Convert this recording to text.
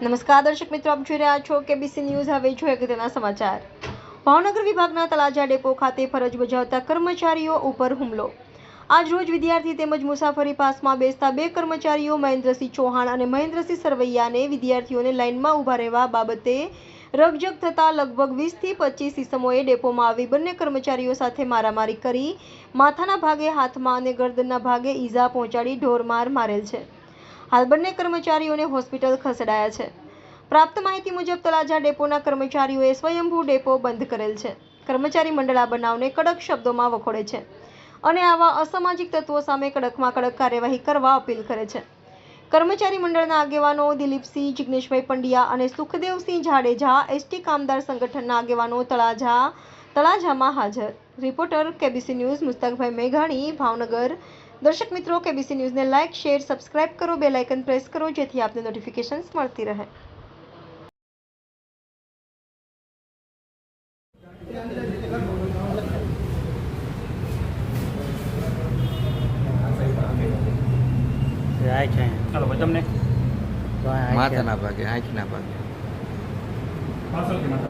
નમસ્કાર દર્શક મિત્રો, આપ જોઈ રહ્યા છો કેબીસી ન્યૂઝ હવે જોઈએ અગત્યના સમાચાર. ભાવનગર વિભાગના તલાજા ડેપો ખાતે ફરજ બજાવતા કર્મચારીઓ ઉપર હુમલો. આજરોજ વિદ્યાર્થી તેમજ મુસાફરી પાસમાં બેસતા બે કર્મચારીઓ મહેન્દ્રસિંહ ચૌહાણ અને મહેન્દ્રસિંહ સરવૈયાને વિદ્યાર્થીઓને લાઇનમાં ઊભા રહેવા બાબતે રગજગ થતાં લગભગ વીસથી પચીસ ઇસમોએ ડેપોમાં આવી બંને કર્મચારીઓ સાથે મારામારી કરી, માથાના ભાગે હાથમાં અને ગરદનના ભાગે ઈજા પહોંચાડી ઢોરમાર મારેલ છે. હાલ બંને કર્મચારીઓને હોસ્પિટલ ખસેડાયા છે. પ્રાપ્ત માહિતી મુજબ તળાજા ડેપોના કર્મચારીઓએ સ્વયંભૂ ડેપો બંધ કરેલ છે. કર્મચારી મંડળ આ બનાવને કડક શબ્દોમાં વખોડે છે અને આવા અસામાજિક તત્વો સામે કડકમાં કડક કાર્યવાહી કરવા અપીલ કરે છે. કર્મચારી મંડળના આગેવાનો દિલીપસિંહ, જિગ્નેશભાઈ પંડ્યા અને સુખદેવસિંહ જાડેજા, એસટી કામદાર સંગઠનના આગેવાનો તળાજા, તળાજામાં હાજર. રિપોર્ટર કેબીસી ન્યૂઝ મુસ્તાકભાઈ મેઘાણી, ભાવનગર દર્શક મિત્રો કેબીસી ન્યૂઝને લાઇક શેર સબસ્ક્રાઇબ કરો બેલ આઇકન પ્રેસ કરો જેથી આપને નોટિફિકેશન્સ મળતી રહે જાય છે ચાલો ભાઈ તમને તો આ માથાના ભાગે આંખના ભાગે પાછળથી માથા